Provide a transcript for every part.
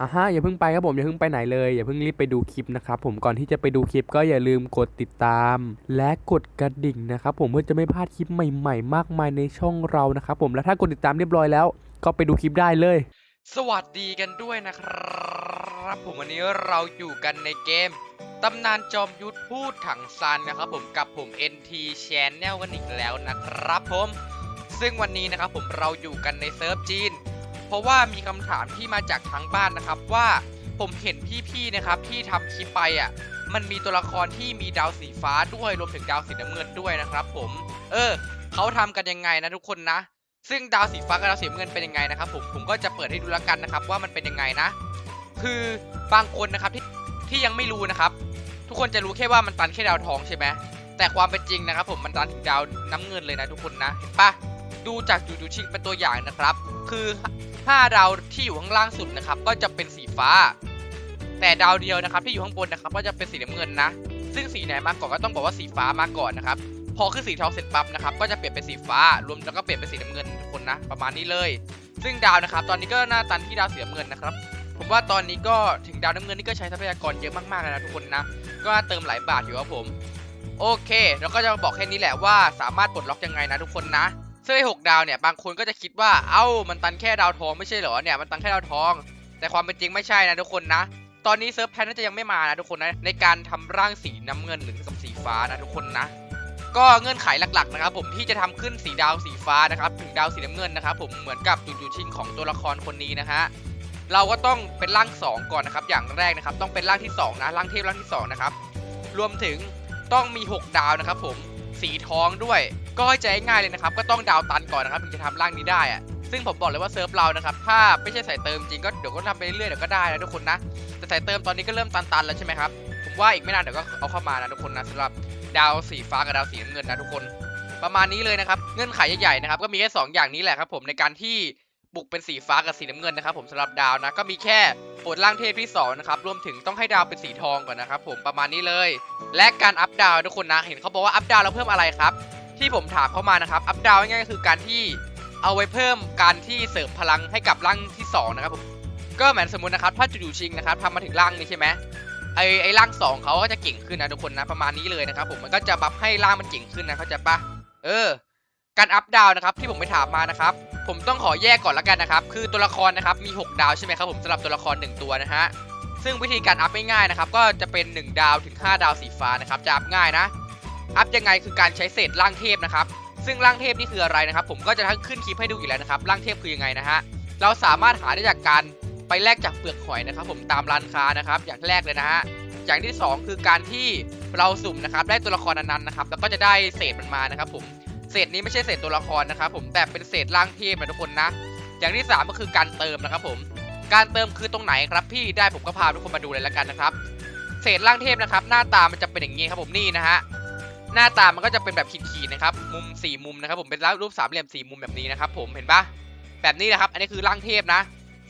อะฮะอย่าเพิ่งไปครับผมอย่าเพิ่งไปไหนเลยอย่าเพิ่งรีบไปดูคลิปนะครับผมก่อนที่จะไปดูคลิปก็อย่าลืมกดติดตาม และกดกระดิ่งนะครับผมเพื่อจะไม่พลาดคลิปใหม่ ๆ มากมายในช่องเรานะครับผมและถ้ากดติดตามเรียบร้อยแล้ว ก็ไปดูคลิปได้เลย สวัสดีกันด้วยนะครับผมวันนี้เราอยู่กันในเกมตำนานจอมยุทธพูดถังซันนะครับผมกับผม NT Channel กันอีกแล้วนะครับผม ซึ่งวันนี้นะครับผมเราอยู่กันในเซิร์ฟจีน เพราะว่ามีคำถามที่มาจากทางบ้านนะครับว่าผมเห็นพี่ๆนะครับที่ทำคลิปไปอะมันมีตัวละครที่มีดาวสีฟ้าด้วยรวมถึงดาวสีน้ำเงินด้วยนะครับ ผม เออเขาทำกันยังไงนะทุกคนนะ ซึ่งดาวสีฟ้ากับดาวสีน้ำเงินเป็นยังไงนะครับผมผมก็จะเปิดให้ดูแล้วกันนะครับ ว่ามันเป็นยังไงนะ คือบางคนนะครับที่ที่ยังไม่รู้นะครับ ทุกคนจะรู้แค่ว่ามันตันแค่ดาวทองใช่ไหมแต่ความเป็นจริงนะครับ ผมมันตันถึงดาวน้ำเงินเลยนะทุกคนนะเห็นปะดูจากจูจูชิงเป็นตัวอย่างนะครับ คือ5 ดาวที่อยู่ข้างล่างสุดนะครับ ก็จะเป็นสีฟ้า แต่ดาวเดียวนะครับ ที่อยู่ข้างบนนะครับ ก็จะเป็นสีน้ำเงินนะ ซึ่งสีไหนมาก่อนก็ต้องบอกว่าสีฟ้ามาก่อนนะครับ พอขึ้นสีทองเสร็จปั๊บนะครับ ก็จะเปลี่ยนเป็นสีฟ้า รวมแล้วก็เปลี่ยนเป็นสีน้ำเงินทุกคนนะ ประมาณนี้เลย ซึ่งดาวนะครับ ตอนนี้ก็หน้าตันที่ดาวสีน้ำเงินนะครับ ผมว่าตอนนี้ก็ถึงดาวน้ำเงินนี่ก็ใช้ทรัพยากรเยอะมากๆเลยนะทุกคนนะ ก็เติมหลายบาทอยู่ครับผม โอเค แล้วก็จะบอกแค่นี้แหละว่าสามารถปลดล็อกยังไงนะทุกคนนะ ซึ่งไอ้หกดาวเนี่ยบางคนก็จะคิดว่าเอ้ามันตันแค่ดาวทองไม่ใช่เหรอเนี่ยมันตันแค่ดาวทอง แต่ความเป็นจริงไม่ใช่นะทุกคนนะ ตอนนี้เซิร์ฟแพนน่าจะยังไม่มานะทุกคนนะในการทำร่างสีน้ำเงินหรือกับสีฟ้านะทุกคนนะก็เงื่อนไขหลักๆนะครับผมที่จะทำขึ้นสีดาวสีฟ้านะครับถึงดาวสีน้ำเงินนะครับผมเหมือนกับจูจูชิงของตัวละครคนนี้นะฮะเราก็ต้องเป็นร่าง 2 ก่อนนะครับ อย่างแรกนะครับ ต้องเป็นร่างที่2นะร่างเทพร่างที่2นะครับรวมถึงต้องมี 6 ดาวนะครับผมสีทองด้วย ก็ให้ใจง่ายเลยนะครับ ก็ต้องดาวตันก่อนนะครับถึงจะทำร่างนี้ได้อะซึ่งผมบอกเลยว่าเซิร์ฟเรานะครับ ถ้าไม่ใช่สายเติมจริงก็เดี๋ยวก็ทำไปเรื่อยๆเดี๋ยวก็ได้นะทุกคนนะ แต่สายเติมตอนนี้ก็เริ่มตันๆแล้วใช่ไหมครับ ผมว่าอีกไม่นานเดี๋ยวก็เอาเข้ามานะทุกคนนะสำหรับดาวสีฟ้ากับดาวสีน้ำเงินนะทุกคน ประมาณนี้เลยนะครับเงื่อนไขใหญ่ๆนะครับก็มีแค่สองอย่างนี้แหละครับผมในการที่บุกเป็นสีฟ้ากับสีน้ำเงินนะครับผมสำหรับดาวนะก็มีแค่ปลดร่างเทพที่สองนะครับรวมถึงต้องให้ดาวเป็นสีทองก่อนนะครับผมประมาณนี้เลย และการอัพดาวทุกคนนะเห็นเขาบอกว่าอัพดาวเราเพิ่มอะไรครับ ที่ผมถามเข้ามานะครับ อัพดาวง่ายๆก็คือการที่เอาไว้เพิ่มการที่เสริมพลังให้กับร่างที่สองนะครับผมก็เหมือนสมมตินะครับ ถ้าจู่ๆชิงนะครับทำมาถึงร่างนี้ใช่ไหมไอไอร่างสองเขาก็จะเก่งขึ้นนะทุกคนนะประมาณนี้เลยนะครับ ผมมันก็จะบัฟให้ร่างมันเก่งขึ้นนะเข้าใจปะเออ การอัพดาวนะครับที่ผมไปถามมานะครับ ผมต้องขอแยกก่อนละกันนะครับ คือตัวละครนะครับมี 6 ดาวใช่ไหมครับผมสำหรับตัวละคร 1 ตัวนะฮะซึ่งวิธีการอัพง่ายๆนะครับก็จะเป็น 1 ดาวถึง 5 ดาวสีฟ้านะครับจะอัพง่ายนะ อัพยังไงคือการใช้เศษร่างเทพนะครับ ซึ่งร่างเทพนี่คืออะไรนะครับ ผมก็จะทั้งขึ้นคลิปให้ดูอยู่แล้วนะครับร่างเทพคือยังไงนะฮะเราสามารถหาได้จากการไปแลกจากเปลือกหอยนะครับ ผมตามร้านค้านะครับอย่างแรกเลยนะฮะอย่างที่สองคือการที่เราสุ่มนะครับได้ตัวละครนั้นๆนะครับแล้วก็จะได้เศษมันมานะครับผมเศษนี้ไม่ใช่เศษตัวละครนะครับ ผมแต่เป็นเศษร่างเทพนะทุกคนนะ อย่างที่ 3 ก็คือการเติมนะครับ ผมการเติมคือตรงไหนครับพี่ได้ผมก็พาทุกคนมาดูเลยแล้วกันนะครับ เศษร่างเทพนะครับ หน้าตามันจะเป็นอย่างนี้ครับผมนี่นะฮะ หน้าตามันก็จะเป็นแบบขีดๆนะครับ มุม4มุมนะครับผมเป็นรูปสามเหลี่ยม4มุมแบบนี้นะครับผมเห็นปะแบบนี้นะครับ อันนี้คือร่างเทพนะ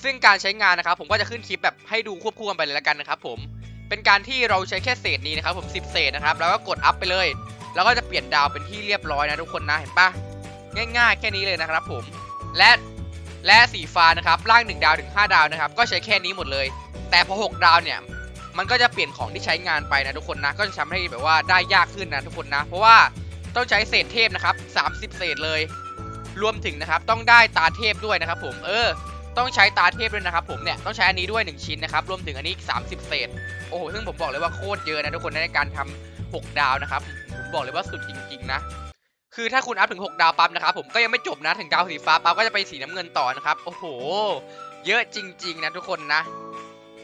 ซึ่งการใช้งานนะครับ ผมก็จะขึ้นคลิปแบบให้ดูควบคู่กันไปเลยแล้วกันนะครับ ผมเป็นการที่เราใช้แค่เศษนี้นะครับ ผม10เศษนะครับแล้วก็กดอัพไปเลย แล้วก็จะเปลี่ยนดาวเป็นที่เรียบร้อยนะทุกคนนะเห็นปะง่าย ๆ แค่นี้เลยนะครับ ผมและและสีฟ้านะครับ ล่าง 1 ดาวถึง 5 ดาวนะครับ ก็ใช้แค่นี้หมดเลย แต่พอ 6 ดาวเนี่ย มันก็จะเปลี่ยนของที่ใช้งานไปนะทุกคนนะ ก็จะทำให้แบบว่าได้ยากขึ้นนะทุกคนนะ เพราะว่าต้องใช้เศษเทพนะครับ 30 เศษเลย รวมถึงนะครับต้องได้ตาเทพด้วยนะครับ ผมเออ ต้องใช้ตาเทพด้วยนะครับ ผมเนี่ยต้องใช้อันนี้ด้วย 1 ชิ้นนะครับรวมถึงอันนี้อีก30 เศษโอ้โหซึ่งผมบอกเลยว่าโคตรเยอะนะทุกคนในการทำ6ดาวนะครับผมบอกเลยว่าสุดจริง ๆ นะคือถ้าคุณอัพถึง 6 ดาวปั๊บนะครับผมก็ยังไม่จบนะถึงดาวสีฟ้าปั๊บก็จะไปสีน้ำเงินต่อนะครับโอ้โห เยอะจริง ๆ นะทุกคนนะ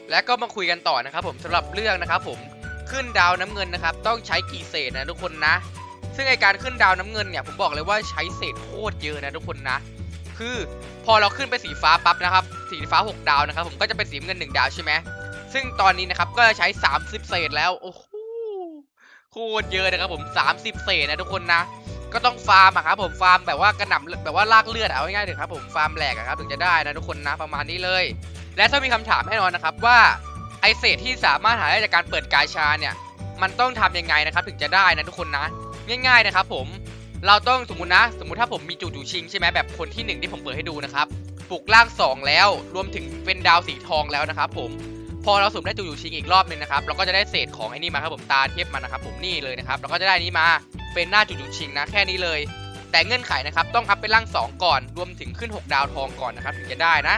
และก็มาคุยกันต่อนะครับผมสำหรับเรื่องนะครับผมขึ้นดาวน้ำเงินนะครับ ต้องใช้กี่เศษนะทุกคนนะ ซึ่งไอการขึ้นดาวน้ำเงินเนี่ยผมบอกเลยว่าใช้เศษโคตรเยอะนะทุกคนนะ คือพอเราขึ้นไปสีฟ้าปั๊บนะครับ สีฟ้า 6 ดาวนะครับ ผมก็จะเป็นสีเงิน 1 ดาวใช่ไหมซึ่งตอนนี้นะครับก็จะใช้ 30 เศษแล้วโอ้โหโคตรเยอะนะครับผม 30 เศษนะทุกคนนะ ก็ต้องฟาร์มครับผมฟาร์มแบบว่ากระหน่ำแบบว่าลากเลือดเอาง่ายๆเลยครับผมฟาร์มแหลกครับถึงจะได้นะทุกคนนะประมาณนี้เลย และถ้ามีคำถามแน่นอนนะครับว่าไอเศษที่สามารถหาได้จากการเปิดกาชาเนี่ย มันต้องทำยังไงนะครับ ถึงจะได้นะทุกคนนะ ง่าย ๆนะครับ ผมเราต้องสมมตินะ สมมติถ้าผมมีจู่ๆชิงใช่ไหมแบบคนที่หนึ่งที่ผมเปิดให้ดูนะครับปลุกร่างสองแล้วรวมถึงเป็นดาวสีทองแล้วนะครับ ผมพอเราสุ่มได้จูจูชิงอีกรอบหนึงนะครับเราก็จะได้เศษของไอ้นี่มาครับผมตาเทพมันนะครับ ผมนี่เลยนะครับเราก็จะได้นี้มาเป็นหน้าจูจูชิงนะแค่นี้เลย แต่เงื่อนไขนะครับต้องอัพเป็นร่างสองก่อน รวมถึงขึ้น 6 ดาวทองก่อนนะครับถึงจะได้นะ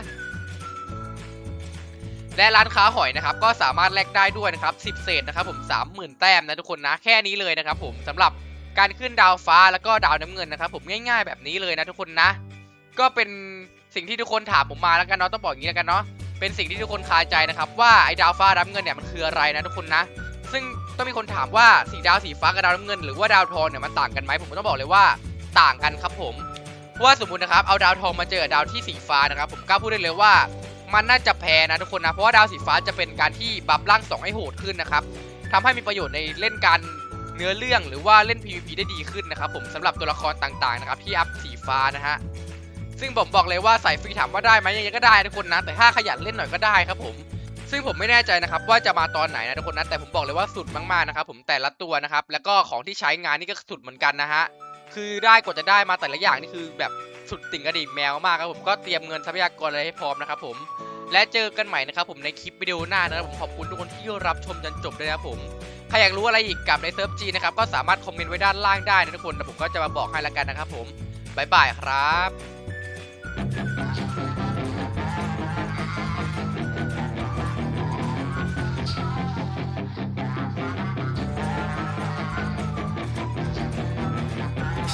และร้านค้าหอยนะครับก็สามารถแลกได้ด้วยนะครับ 10 เศษนะครับผม30,000 แต้มนะทุกคนนะแค่นี้เลยนะครับผมสำหรับการขึ้นดาวฟ้าแล้วก็ดาวน้ำเงินนะครับผมง่ายๆแบบนี้เลยนะทุกคนนะ ก็เป็นสิ่งที่ทุกคนถามผมมาแล้วกันเนาะต้องบอกอย่างนี้แล้วกันเนาะเป็นสิ่งที่ทุกคนคาใจนะครับว่าไอ้ดาวฟ้าดาวเงินเนี่ยมันคืออะไรนะทุกคนนะ ซึ่งต้องมีคนถามว่าสีดาวสีฟ้ากับดาวน้ำเงิน หรือว่าดาวทองเนี่ยมันต่างกันไหมผมก็ต้องบอกเลยว่าต่างกันครับผมเพราะว่าสมมตินะครับเอาดาวทองมาเจอดาวที่สีฟ้านะครับ ผมกล้าพูดได้เลยว่า มันน่าจะแพ้นะทุกคนนะ เพราะว่าดาวสีฟ้าจะเป็นการที่บัฟร่างสองให้โหดขึ้นนะครับทำให้มีประโยชน์ในเล่นการเนื้อเรื่องหรือว่าเล่น PVP ได้ดีขึ้นนะครับผมสำหรับตัวละครต่างๆนะครับที่อัพสีฟ้านะฮะซึ่งผมบอกเลยว่าใส่ฟรีถามว่าได้ไหมยังไงก็ได้ทุกคนนะ แต่ถ้าขยันเล่นหน่อยก็ได้ครับผม ซึ่งผมไม่แน่ใจนะครับว่าจะมาตอนไหนนะทุกคนนะแต่ผมบอกเลยว่าสุดมากๆนะครับผมแต่ละตัวนะครับแล้วก็ของที่ใช้งานนี่ก็สุดเหมือนกันนะฮะ คือได้กว่าจะได้มาแต่ละอย่างนี่คือแบบสุดติ่งกระดิ่งแมวมากครับผมก็เตรียมเงินทรัพยากรอะไรให้พร้อมนะครับผมและเจอกันใหม่นะครับผมในคลิปวิดีโอหน้านะครับผมขอบคุณทุกคนที่รับชมจนจบเลยนะครับผมใครอยากรู้อะไรอีกกับในเซิร์ฟจีนะครับก็สามารถคอมเมนต์ไว้ด้านล่างได้นะทุกคนแต่ผมก็จะมาบอกให้ละกันนะครับผมบ๊ายบายครับ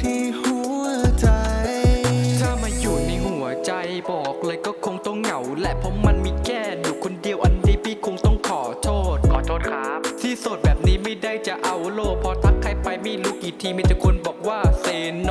ที่หัวใจ ถ้ามาอยู่ในหัวใจบอกเลยก็คงต้องเหงาแหละเพราะมันมีแค่อยู่คนเดียวอันนี้พี่คงต้องขอโทษ ขอโทษครับ ที่โสดแบบนี้ไม่ได้จะเอาโลกพอทักใครไปไม่รู้กี่ทีมีแต่คนบอกว่าเซโน